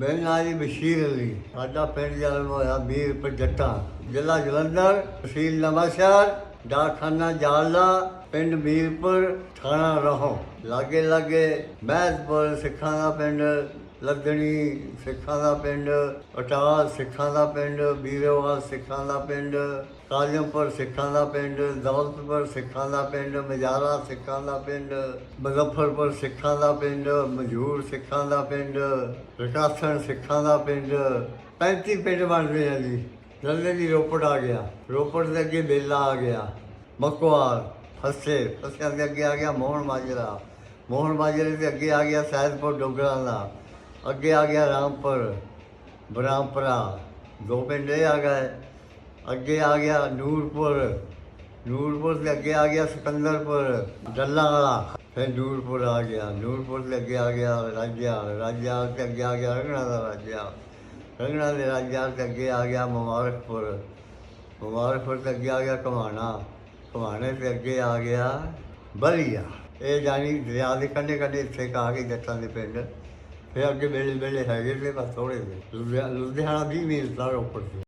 ਮੇਰੇ ਨਾਂ ਜੀ ਬਸ਼ੀਰ ਅਲੀ ਸਾਡਾ ਪਿੰਡ ਜਨਮ ਹੋਇਆ ਮੀਰਪੁਰ ਜੱਟਾਂ, ਜ਼ਿਲ੍ਹਾ ਜਲੰਧਰ, ਤਹਿਸੀਲ ਨਵਾਂਸ਼ਹਿਰ। ਡਾਕਖਾਨਾ ਜਾਲਾ ਪਿੰਡ ਮੀਰਪੁਰ ਥਾਣਾ ਰਹੋ ਲਾਗੇ ਲਾਗੇ ਮਹਿਤਪੁਰ ਸਿੱਖਾਂ ਦਾ ਪਿੰਡ ਲੱਗਣੀ ਸਿੱਖਾਂ ਦਾ ਪਿੰਡ ਅਟਾਲ ਸਿੱਖਾਂ ਦਾ ਪਿੰਡ ਬੀਰੋਵਾਲ ਸਿੱਖਾਂ ਦਾ ਪਿੰਡ ਕਾਲਿਆਂਪੁਰ ਸਿੱਖਾਂ ਦਾ ਪਿੰਡ ਦੌਲਤਪੁਰ ਸਿੱਖਾਂ ਦਾ ਪਿੰਡ ਮਜਾਰਾ ਸਿੱਖਾਂ ਦਾ ਪਿੰਡ ਮੁਜ਼ੱਫਰਪੁਰ ਸਿੱਖਾਂ ਦਾ ਪਿੰਡ ਮਜੂਰ ਸਿੱਖਾਂ ਦਾ ਪਿੰਡ ਰਕਾਸਣ ਸਿੱਖਾਂ ਦਾ ਪਿੰਡ 35 ਪਿੰਡ ਬਣਦੇ ਆ ਜੀ ਜਲਦੀ ਦੀ ਰੋਪੜ ਆ ਗਿਆ। ਰੋਪੜ ਦੇ ਅੱਗੇ ਬੇਲਾ ਆ ਗਿਆ। ਮਕਵਾਲ, ਫਸੇ। ਫਸਿਆਂ ਦੇ ਅੱਗੇ ਆ ਗਿਆ ਮੋਹਨ ਮਾਜਰਾ ਮੋਹਨ ਮਾਜਰੇ ਦੇ ਅੱਗੇ ਆ ਗਿਆ ਸੈਦਪੁਰ ਡੋਗਰਾਂ ਦਾ। ਅੱਗੇ ਆ ਗਿਆ ਰਾਮਪੁਰ ਬ੍ਰਾਹਮਪੁਰਾ ਦੋ ਪਿੰਡ ਇਹ ਆ ਗਏ। ਅੱਗੇ ਆ ਗਿਆ ਨੂਰਪੁਰ। ਨੂਰਪੁਰ ਦੇ ਅੱਗੇ ਆ ਗਿਆ ਸਿਕੰਦਰਪੁਰ ਡੱਲਾ ਵਾਲਾ ਫਿਰ ਨੂਰਪੁਰ ਆ ਗਿਆ। ਨੂਰਪੁਰ ਦੇ ਅੱਗੇ ਆ ਗਿਆ ਰਾਜਾ ਰਾਜਾ ਤੇ ਅੱਗੇ ਆ ਗਿਆ ਰੰਗਣਾ ਦਾ ਰਾਜਾ ਰੰਗਣਾ ਦੇ ਰਾਜਾ ਤੇ ਅੱਗੇ ਆ ਗਿਆ ਮੁਬਾਰਕਪੁਰ। ਮੁਬਾਰਕਪੁਰ ਤੇ ਅੱਗੇ ਆ ਗਿਆ ਕਮਾਣਾ ਕਮਾਣੇ ਤੇ ਅੱਗੇ ਆ ਗਿਆ ਬਲੀਆ। ਇਹ ਜਾਨੀ ਦਰਿਆ ਦੇ ਕੰਢੇ ਕੰਢੇ ਇੱਥੇ ਕਾ ਕੇ ਜੱਟਾਂ ਦੇ ਪਿੰਡ। ਫਿਰ ਅੱਗੇ ਵੇਲੇ ਵੇਲੇ ਹੈਗੇ ਤੇ ਬਸ ਥੋੜੇ ਜਿਹੇ। ਲੁਧਿਆ- ਲੁਧਿਆਣਾ 20 ਮੀਲ ਦਾ ਰੋਪੜ ਸੀ।